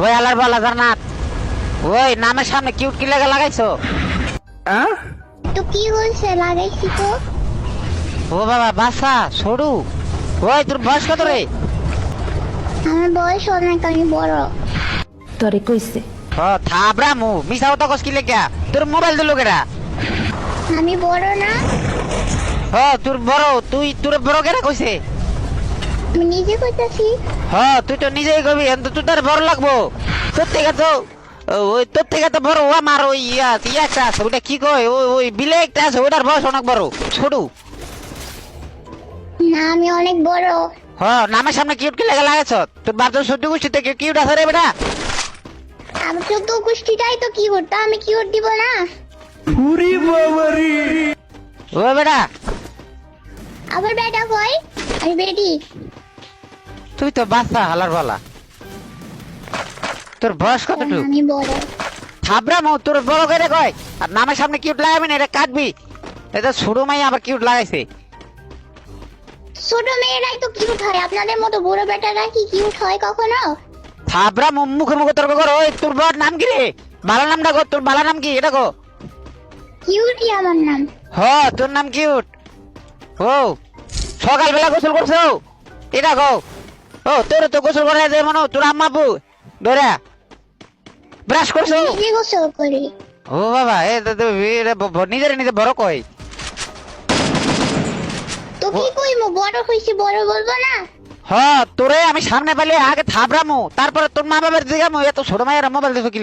ওই আলার বলা জান্নাত। ওই নামের সামনে কিউট কি লেগে লাগাইছো? তো কি হয়েছে? লাগাইছি তো। ও বাবা বাসা সরু। ওই তোর বয়স কত রে? আমার বয়স অনেক আমি বড়। তরে কইছে। ও থাবরা মু মিসাও তো কস কি লেগা তোর মোবাইল দিল কেরা আমি বড় না। হ তোর বড় তুই তোর বড় কেরা কইছে? আমি নিজে কইতাছি হ তুই তো নিজেই কবি কিন্তু তুই তোর বড় লাগবো। তোর থেকে তো ওই তোর থেকে তো বড় ও আমার ওই ইয়া ইয়া একটা আছে ওটা কি কয়? ওই ওই বিলে একটা আছে ওটার বয়স অনেক বড়। ছোট। না আমি অনেক বড়। হ নামের সামনে কিউট কি লেগে লাগাইছ তোর বাপ তোর সহ্য গোষ্ঠীতে কিউট আছে রে বেটা? আমি চোদ্দ গোষ্ঠীটাই তো কি করতো আমি কি ওর দিব না? ও বেটা। আবার বেটা কই? আমি বেটি। তুই তো বাচ্চা হালার বালা। তোর বয়স কতটুকু? আমি বড়। থাবরা মো তোর বড় করে কয় আর নামের সামনে কিউট লাগাবি না এটা কাটবি। এটা ছোট মাই আবার কিউট লাগাইছে। ছোট মেয়েরাই তো কিউট হয় আপনাদের মতো বড় বেটারা কি কিউট হয় কখনো? থাবরা মো মুখে মুখে তর্ক কর ওই তোর বড় নাম কি রে? বালা নামটা কো তোর বালা নাম কি? এটা কো কিউটই আমার নাম। হ তোর নাম কিউট ও সকালবেলা গোসল করছ? এটা কো ও তোর তো গোসল করে দে মনো তোর আম্মা বউ। ধরে ব্রাশ করছ? নিজে গোসল করি। ও বাবা এ তো- নিজের নিজে বড় কই। তো কি কইমু বড় হইছি বড় বলব না? হ তোরে আমি সামনে পেলে আগে থাবরামু তারপরে তোর মা বাবার দিকে এত ছোট মায়ের মোবাইল দেখো কি